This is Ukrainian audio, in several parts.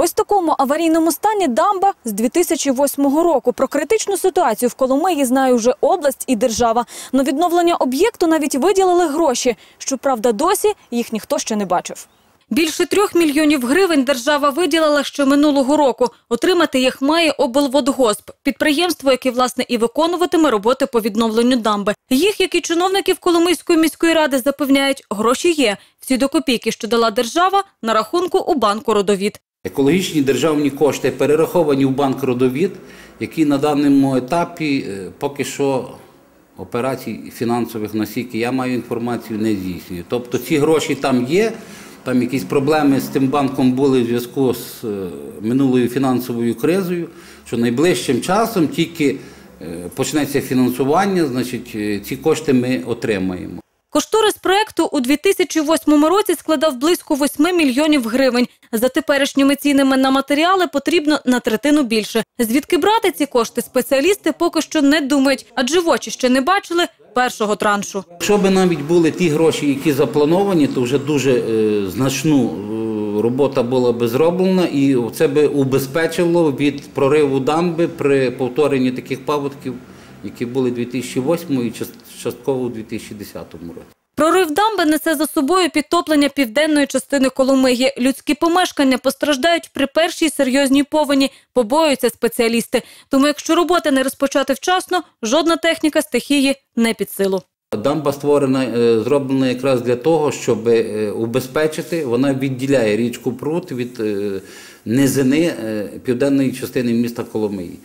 Ось такому аварійному стані дамба з 2008 року. Про критичну ситуацію в Коломиї знає вже область і держава. На відновлення об'єкту навіть виділили гроші. Щоправда, досі їх ніхто ще не бачив. Більше трьох мільйонів гривень держава виділила ще минулого року. Отримати їх має облводгосп – підприємство, яке, власне, і виконуватиме роботи по відновленню дамби. Їх, як і чиновників Коломийської міської ради, запевняють, гроші є. Всі до копійки, що дала держава, на рахунку у банку «Родовід». Екологічні державні кошти перераховані в банк родовід, який на даному етапі е, поки що операцій фінансових, наскільки я маю інформацію, не здійснює. Тобто ці гроші там є, там якісь проблеми з тим банком були в зв'язку з е, минулою фінансовою кризою, що найближчим часом тільки е, почнеться фінансування, значить ці кошти ми отримаємо. Кошторис проекту у 2008 році складав близько 8 мільйонів гривень. За теперішніми цінами на матеріали потрібно на третину більше. Звідки брати ці кошти, спеціалісти поки що не думають, адже в очі ще не бачили першого траншу. Якщо б навіть були ті гроші, які заплановані, то вже дуже е, значну е, робота була би зроблена, і це би убезпечило від прориву дамби при повторенні таких паводків, які були 2008 і частково у 2010 році. Прорив дамби несе за собою підтоплення південної частини Коломиї. Людські помешкання постраждають при першій серйозній повені, побоюються спеціалісти. Тому якщо роботи не розпочати вчасно, жодна техніка стихії не під силу. Дамба створена, е, зроблена якраз для того, щоб е, убезпечити, вона відділяє річку Прут від е, низини південної частини міста Коломиї.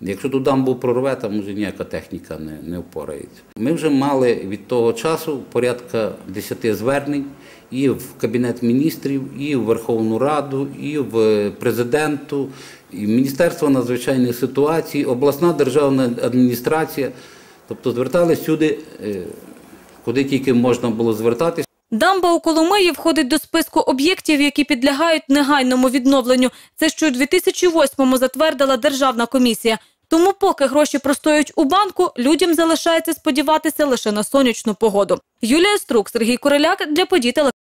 Якщо ту дамбу прорве, там вже ніяка техніка не, не впорається. Ми вже мали від того часу порядка 10 звернень і в Кабінет міністрів, і в Верховну Раду, і в президенту, і в Міністерство надзвичайних ситуацій, обласна державна адміністрація. Тобто звертались сюди, е, куди тільки можна було звертатись. Дамба у Коломиї входить до списку об'єктів, які підлягають негайному відновленню. Це що у 2008-му затвердила Державна комісія. Тому поки гроші простоють у банку, людям залишається сподіватися лише на сонячну погоду. Юлія Струк, Сергій Куриляк для подій.